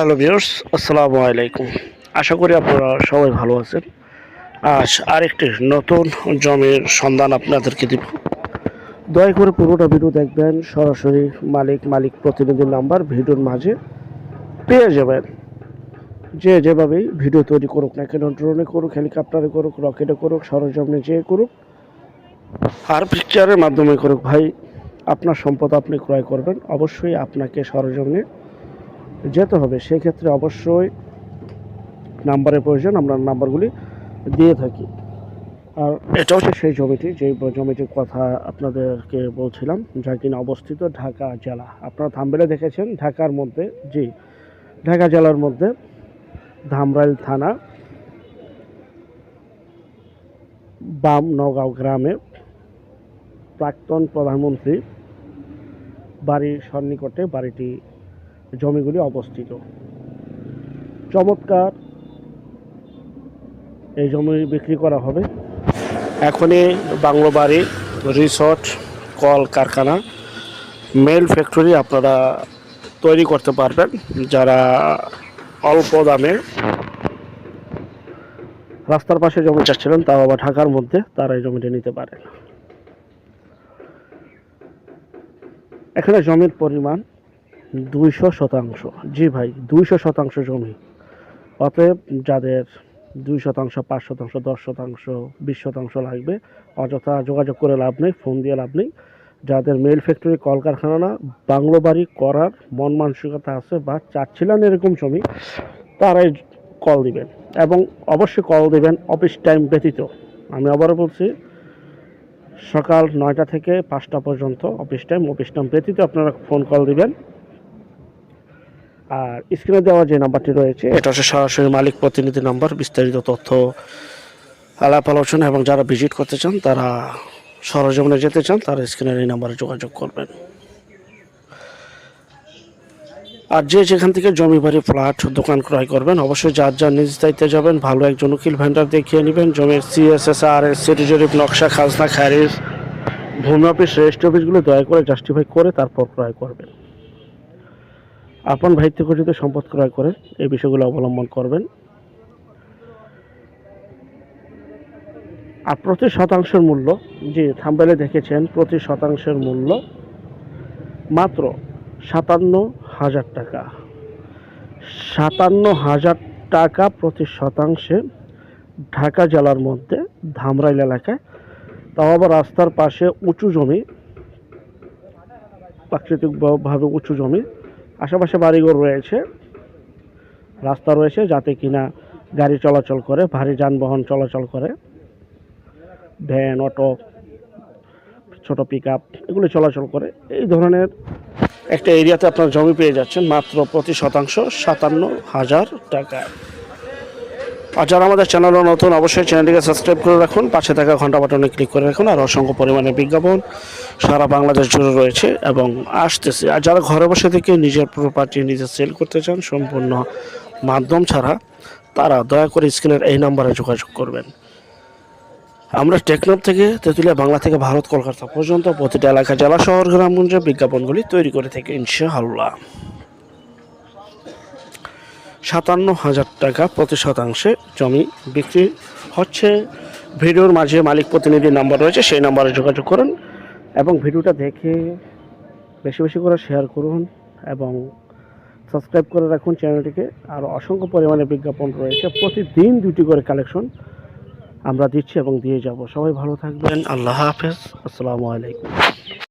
Hello viewers আসসালামু আলাইকুম। আশা করি আপনারা সবাই ভালো আছেন। আজ আরেকটি নতুন জমির সন্ধান আপনাদেরকে দিব। দয়া করে পুরোটা ভিডিও দেখবেন, সরাসরি মালিক মালিক প্রতিনিধির নাম্বার ভিডিওর মাঝে পেয়ে যাবেন। যে যেভাবেই ভিডিও তৈরি করুক না কেন, ড্রোনে করুক, হেলিকপ্টারে করুক, রকেটে করুক, সরঞ্জামে যে করুক, আর পিকচারের মাধ্যমে করুক, ভাই, আপনার সম্পদ আপনি ক্রয় করবেন। অবশ্যই আপনাকে সরঞ্জামে যেতে হবে। সেক্ষেত্রে অবশ্যই নাম্বারের প্রয়োজন আমরা নাম্বারগুলি দিয়ে থাকি। আর এটা হচ্ছে সেই জমিটি যে জমিটির কথা আপনাদেরকে বলছিলাম যা কিনা অবস্থিত ঢাকা জেলা। আপনারা থাম্বেলে দেখেছেন ঢাকার মধ্যে জি ঢাকা জেলার মধ্যে ধামরাইল থানা বাম নগাঁও গ্রামে প্রাক্তন প্রধানমন্ত্রী বাড়ির সন্নিকটে বাড়িটি জমিগুলি অবস্থিত। চমৎকার। এই জমি বিক্রি করা হবে। এখনই বাংলো বাড়ি রিসর্ট, কল কারখানা, মেল ফ্যাক্টরি আপনারা তৈরি করতে পারবেন, যারা অল্প দামে রাস্তার পাশে জমি চাচ্ছিলেন, তাও আবার ঢাকার মধ্যে তারা এই জমিটা নিতে পারেন। এখানে জমির পরিমাণ দুইশো শতাংশ। জি ভাই, দুইশো শতাংশ জমি। অতএব যাদের দুই শতাংশ, পাঁচ শতাংশ, দশ শতাংশ, বিশ শতাংশ লাগবে, অযথা যোগাযোগ করে লাভ নেই, ফোন দিয়ে লাভ নেই। যাদের মেল ফ্যাক্টরি কলকারখানা না বাংলো বাড়ি করার মন মানসিকতা আছে বা চাচ্ছিলেন এরকম জমি, তারাই কল দিবেন এবং অবশ্যই কল দিবেন অফিস টাইম ব্যতীত। আমি আবারও বলছি, সকাল নয়টা থেকে পাঁচটা পর্যন্ত অফিস টাইম অফিস টাইম ব্যতীত আপনারা ফোন কল দিবেন। আর স্ক্রিনে দেওয়া যে নাম্বারটি রয়েছে, এটা হচ্ছে সরাসরি মালিক প্রতিনিধি নাম্বার বিস্তারিত তথ্য, আলাপ আলোচনা, এবং যারা ভিজিট করতে চান, তারা সরজমিনে যেতে চান, তারা স্ক্রিনের এই নাম্বারে যোগাযোগ করবেন। আর যে যেখান থেকে জমি বাড়ি, ফ্ল্যাট, দোকান ক্রয় করবেন, অবশ্যই যার যার নিজ দায়িত্বে যাবেন, ভালো একজন উকিল ভেন্ডার দেখিয়ে নেবেন। জমির সিএসএস আর এস সিটি জরিপ, নকশা, খাজনা, খারিজ, ভূমি অফিস, রেজিস্ট্রি অফিসগুলো দয়া করে জাস্টিফাই করে তারপর ক্রয় করবেন। আপন ভাই থেকে সম্পদ ক্রয় করে এই বিষয়গুলো অবলম্বন করবেন। আর প্রতি শতাংশের মূল্য যে থাম্বেলে দেখেছেন, প্রতি শতাংশের মূল্য মাত্র সাতান্ন হাজার টাকা। সাতান্ন হাজার টাকা প্রতি শতাংশে ঢাকা জেলার মধ্যে ধামরাইল এলাকায়। তাও আবার রাস্তার পাশে উঁচু জমি, প্রাকৃতিকভাবে উঁচু জমি আশেপাশে বাড়িঘর রয়েছে, রাস্তা রয়েছে যাতে কিনা গাড়ি চলাচল করে, ভারী যানবাহন চলাচল করে। ভ্যান, অটো, ছোট পিক এগুলো চলাচল করে। এই ধরনের একটা এরিয়াতে আপনার জমি পেয়ে যাচ্ছেন মাত্র প্রতি শতাংশ, সাতান্ন হাজার টাকা। আর যারা আমাদের চ্যানেলে নতুন, অবশ্যই চ্যানেলটিকে সাবস্ক্রাইব করে রাখুন। পাশে থাকা ঘণ্টা বাটনে ক্লিক করে রাখুন। আর অসংখ্য পরিমাণে বিজ্ঞাপন সারা বাংলাদেশ জুড়ে রয়েছে এবং আসতেছে। আর যারা ঘরে বসে থেকে নিজের প্রপার্টি নিজে সেল করতে চান, সম্পূর্ণ মাধ্যম ছাড়া, তারা দয়া করে স্ক্রিনের এই নাম্বারে যোগাযোগ করবেন। আমরা টেকনোপ থেকে তেঁতুলিয়া, বাংলা থেকে ভারত, কলকাতা পর্যন্ত প্রতিটা এলাকা, জেলা, শহর গ্রামগঞ্জে বিজ্ঞাপনগুলি তৈরি করে থাকি, ইনশাআল্লাহ। সাতান্ন হাজার টাকা প্রতি শতাংশে জমি বিক্রি হচ্ছে। ভিডিওর মাঝে মালিক প্রতিনিধির নাম্বার রয়েছে, সেই নাম্বারে যোগাযোগ করুন এবং ভিডিওটা দেখে বেশি বেশি করে শেয়ার করুন এবং সাবস্ক্রাইব করে রাখুন চ্যানেলটিকে। আর অসংখ্য পরিমাণে বিজ্ঞাপন রয়েছে। প্রতিদিন দুটি করে কালেকশন আমরা দিচ্ছি এবং দিয়ে যাব। সবাই ভালো থাকবেন। আল্লাহ হাফেজ। আসসালামু আলাইকুম।